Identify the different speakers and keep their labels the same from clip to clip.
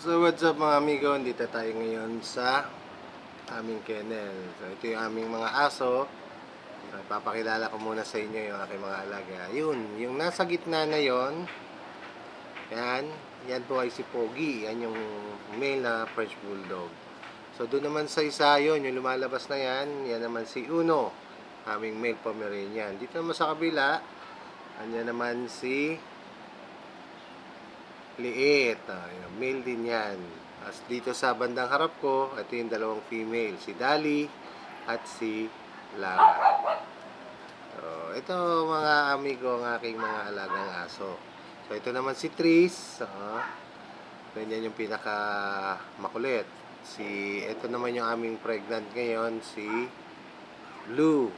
Speaker 1: So what's up mga amigo, dito tayo ngayon sa aming kennel. So ito yung aming mga aso. So, Papakilala ko muna sa inyo yung aking mga alaga. Yun, yung nasa gitna na yon, yan, yan po ay si Pogi. Yan yung male na French Bulldog. So doon naman sa isa yon, yung lumalabas na yan, yan naman si Uno, aming male Pomeranian. Dito naman sa kabila, andyan naman si liit. Ah, yun, male din yan. As dito sa bandang harap ko, ito yung dalawang female. Si Dali at si Lara. So, ito mga amigo ang aking mga alagang aso. So, ito naman si Tris. Uh, ganyan yung pinaka makulit. Si, ito naman yung aming pregnant ngayon, si Blue.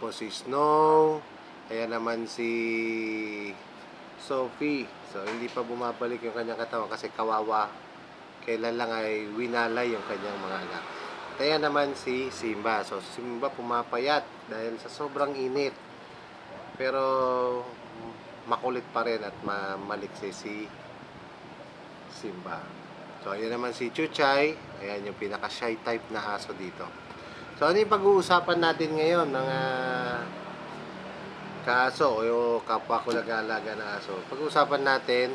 Speaker 1: Tapos si Snow. Kaya naman si Sophie. So, hindi pa bumabalik yung kanyang katawan kasi kawawa. Kailan lang ay winalay yung kanyang mga anak. Kaya naman si Simba. So, si Simba pumapayat dahil sa sobrang init. Pero, makulit pa rin at ma maliksi si Simba. So, ayan naman si Chuchay. Ayan yung pinaka-shy type na aso dito. So, ano yung pag-uusapan natin ngayon? Mga kaaso o yung kapwa ko nag-aalaga ng aso. Pag-uusapan natin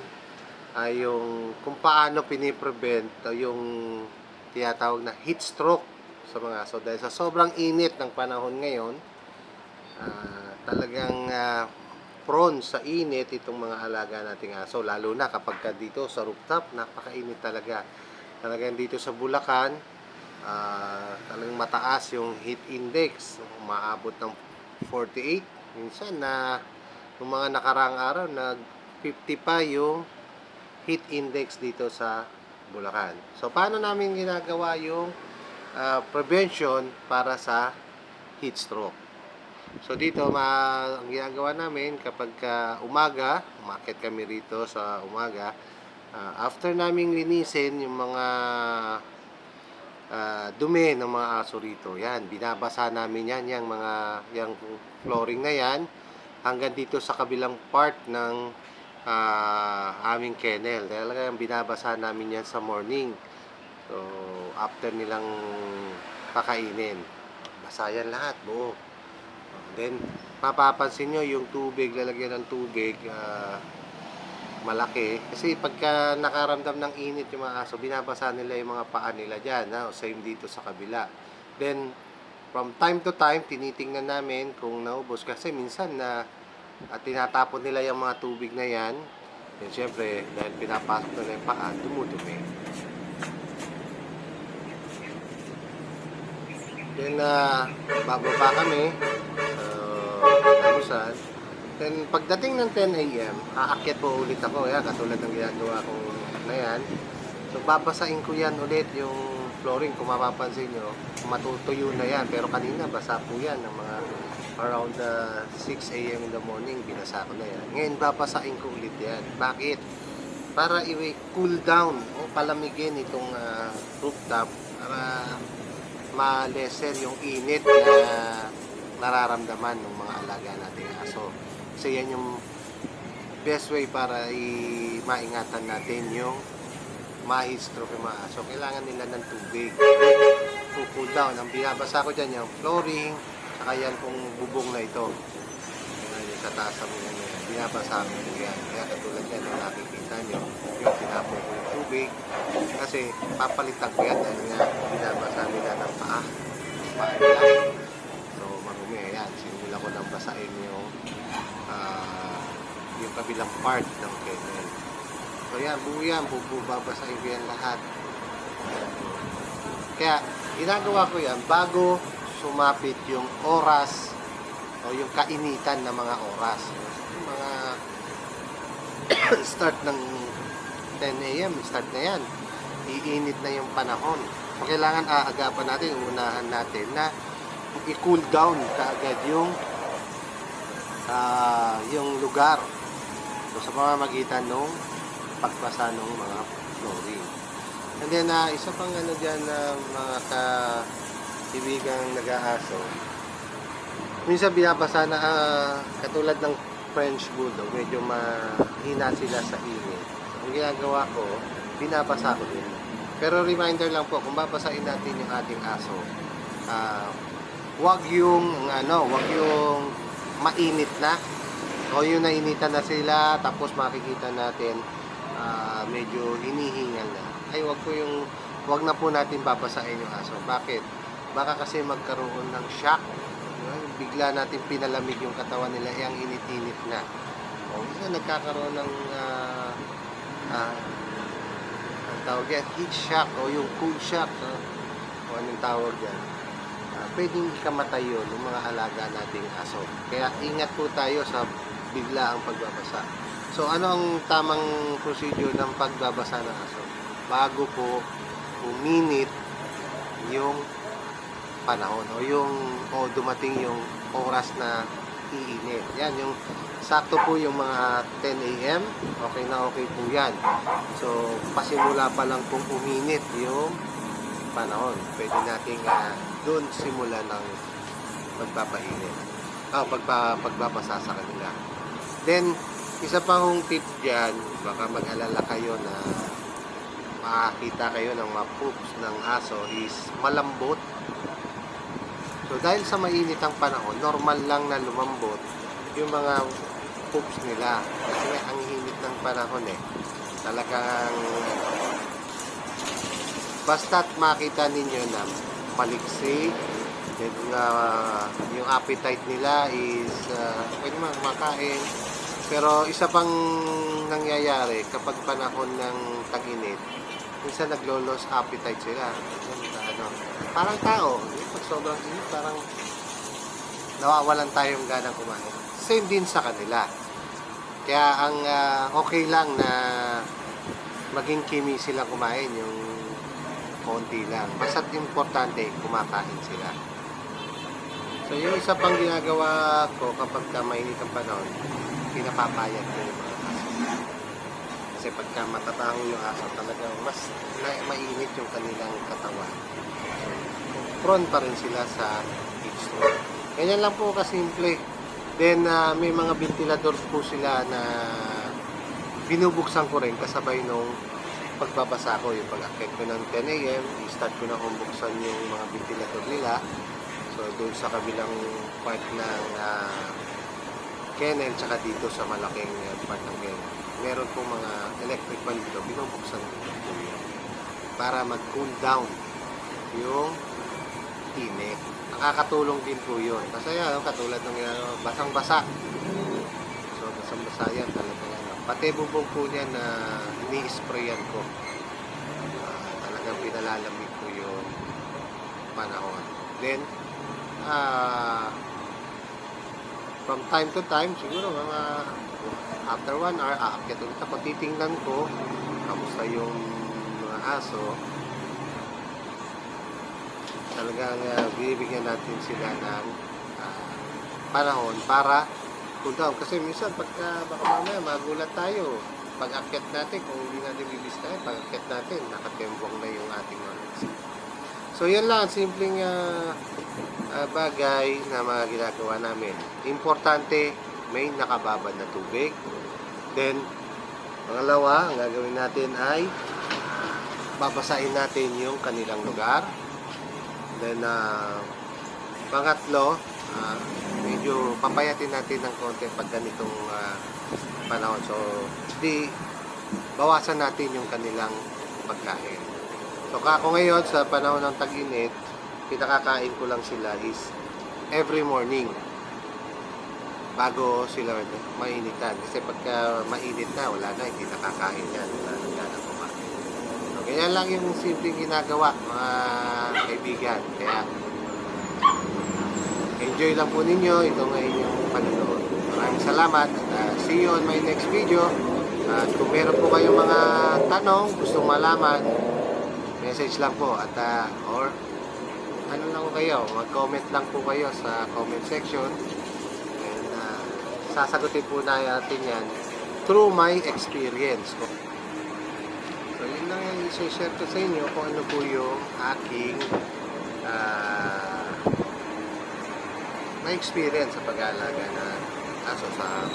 Speaker 1: ay yung kung paano piniprevent o yung tinatawag na heat stroke sa mga aso. Dahil sa sobrang init ng panahon ngayon, ah, talagang ah, prone sa init itong mga alaga nating aso. Lalo na kapag ka dito sa rooftop, napakainit talaga. Talagang dito sa Bulacan, ah, talagang mataas yung heat index. Umaabot ng 48 minsan na yung mga nakarang araw nag 50 pa yung heat index dito sa Bulacan. So paano namin ginagawa yung ah, prevention para sa heat stroke? So dito ma ang ginagawa namin kapag ka umaga, umakyat kami rito sa umaga, ah, after naming linisin yung mga ah, dumi ng mga aso rito. Yan, binabasa namin yan, yung mga yung flooring na yan hanggang dito sa kabilang part ng ah, aming kennel. Talaga yung binabasa namin yan sa morning. So, after nilang pakainin. Basa yan lahat, buo. Then, mapapansin nyo yung tubig, lalagyan ng tubig, ah, malaki. Kasi pagka nakaramdam ng init yung mga aso, binabasa nila yung mga paa nila dyan. Ha? Same dito sa kabila. Then, from time to time, tinitingnan namin kung naubos. Kasi minsan na at tinatapon nila yung mga tubig na yan. Then, syempre, dahil pinapasok na yung paa, dumudumi. Then, uh, bababa kami. Ah, ano so, uh, almusal. 10, pagdating ng 10 a.m., aakyat po ulit ako. Yan, katulad ng ginagawa ko na yan. So, babasain ko yan ulit yung flooring. Kung mapapansin nyo, matutuyo na yan. Pero kanina, basa po yan ng mga around ah, uh, 6 a.m. in the morning. Binasa ko na yan. Ngayon, babasain ko ulit yan. Bakit? Para i-cool down o palamigin itong uh, rooftop para ma-lessen yung init na nararamdaman ng mga alaga nating aso. Ah, kasi yan yung best way para i maingatan natin yung ma-heat stroke yung mga aso. Kailangan nila ng tubig. To cool down. Ang binabasa ko dyan yung flooring, saka yan kung bubong na ito. Yan yung sa taas mo yan. Binabasa ko yan. Kaya katulad yan, yung nakikita nyo, yung tinapon ko yung tubig. Kasi papalitan ko yan dahil nga binabasa nila ng paa. Paa nila. Marumi. Ayan, sinimula ko nang basain yung ah, yung kabilang part ng kennel. So, yan, buo yan. Bubabasahin ko yan lahat. Ayan. Kaya, ginagawa ko yan bago sumapit yung oras o yung kainitan ng mga oras. Yung mga start ng 10 a.m. start na yan. Iinit na yung panahon. So, kailangan aagapan natin, unahan natin na i-cool down kaagad yung ah, yung lugar. So, sa pamamagitan ng pagbasa ng mga flooring. And then, ah, isa pang ano dyan na mga ka-ibigang nag-aaso, minsan binabasa na ah, katulad ng French Bulldog, medyo mahina sila sa init. Ang ginagawa ko, binabasa ko din. Pero reminder lang po, kung babasahin natin yung ating aso, ah, wag yung, ano, wag yung mainit na, o yung nainitan na sila, tapos makikita natin, ah, medyo hinihingal na. Ay, wag po yung, wag na po natin babasahin yung aso. Bakit? Baka kasi magkaroon ng shock. Diba? Bigla natin pinalamig yung katawan nila, eh, ang init-init na. O, isa nagkakaroon ng ah, ah, ang tawag yan, heat shock o yung cool shock. No? O anong tawag yan. Ah, pwedeng ikamatay yun ng mga alaga nating aso. Kaya ingat po tayo sa bigla ang pagbabasa. So ano ang tamang procedure ng pagbabasa ng aso? Bago po uminit yung panahon o yung o dumating yung oras na iinit. Yan yung sakto po yung mga 10 a.m. Okay na okay po yan. So pasimula pa lang pong uminit yung panahon. Pwede nating ah, doon simula ng pagpapainit. Ah, pagpa, pagbabasa sa kanila. Then, isa pa hong tip dyan, baka mag-alala kayo na makakita kayo ng mga poops ng aso is malambot. So, dahil sa mainit ang panahon, normal lang na lumambot yung mga poops nila. Kasi nga, ang init ng panahon eh. Talagang basta't makita ninyo na maliksi, then uh, yung appetite nila is uh, pwede mga makain. Pero isa pang nangyayari kapag panahon ng tag-init, minsan naglo-lose appetite sila. Ano, parang tao, eh, pag sobrang init, parang nawawalan tayong ganang kumain. Same din sa kanila. Kaya ang ah, okay lang na maging kimi sila kumain yung konti lang. Basta't importante, kumakain sila. So, yung isa pang ginagawa ko kapag ka mainit ang panahon, pinapapayat ko yung mga aso. Kasi pagka matataho yung aso, talagang mas na, mainit yung kanilang katawan. So, prone pa rin sila sa heat stroke. Ganyan lang po kasimple. Then, ah, may mga ventilador po sila na binubuksan ko rin kasabay nung pagbabasa ko, yung pag-akit ko ng 10 a.m., i-start ko na kung buksan yung mga ventilator nila. So, doon sa kabilang part ng ah, kennel, tsaka dito sa malaking ah, part ng kennel. Meron pong mga electric fan dito, binubuksan ko. Para mag-cool down yung init. Nakakatulong din po yun. Kasi yan, katulad ng uh, basang-basa. So, basang-basa yan talaga. Pati bubong po niya na ini-sprayan ko. Ah, talagang pinalalamig ko yung panahon. Then, ah, from time to time, siguro mga after one hour, aakyat ulit ako. Titingnan ko, kamusta yung mga aso. Talagang uh, bibigyan natin sila ng ah, panahon para cool down. Kasi minsan pagka baka mamaya magulat tayo. Pag akyat natin, kung hindi natin bibisitahin, pag akyat natin, nakatembong na yung ating mga. So yan lang, simpleng ah, ah, bagay na mga ginagawa namin. Importante, may nakababad na tubig. Then, pangalawa, ang gagawin natin ay babasahin natin yung kanilang lugar. Then, ah, pangatlo, ah, medyo papayatin natin ng konti pag ganitong ah, panahon. So, di bawasan natin yung kanilang pagkain. So, kako ngayon sa panahon ng tag-init, pinakakain ko lang sila is every morning bago sila mainitan. Kasi pagka mainit na, wala na, hindi nakakain yan. Wala na gana kumain. So, ganyan lang yung simpleng ginagawa, mga kaibigan. Kaya, enjoy lang po ninyo itong inyong panonood. Maraming salamat at uh, see you on my next video. At kung meron po kayong mga tanong, gustong malaman, message lang po at uh, or ano lang po kayo, mag-comment lang po kayo sa comment section and uh, sasagutin po natin yan through my experience ko. So yun lang yung i-share ko sa inyo kung ano po yung aking uh, na experience sa pag-aalaga na aso sa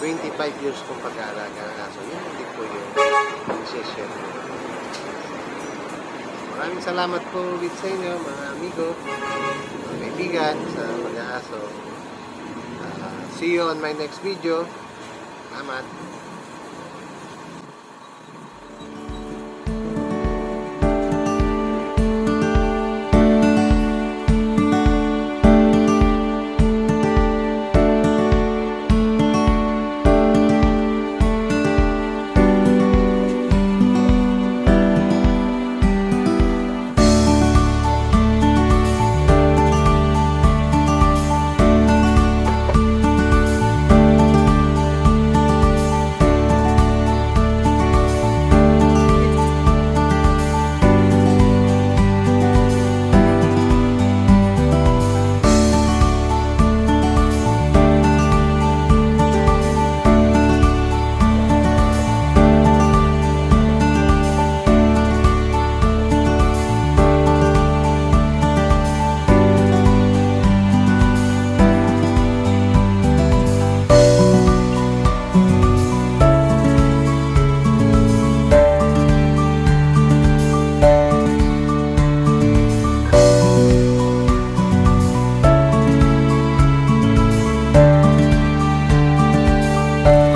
Speaker 1: 25 years kong pag-aalaga ng aso. Yun din po yung ko. Maraming salamat po ulit sa inyo, mga amigo, mga kaibigan sa mag-aaso. Ah, see you on my next video. Salamat. thank you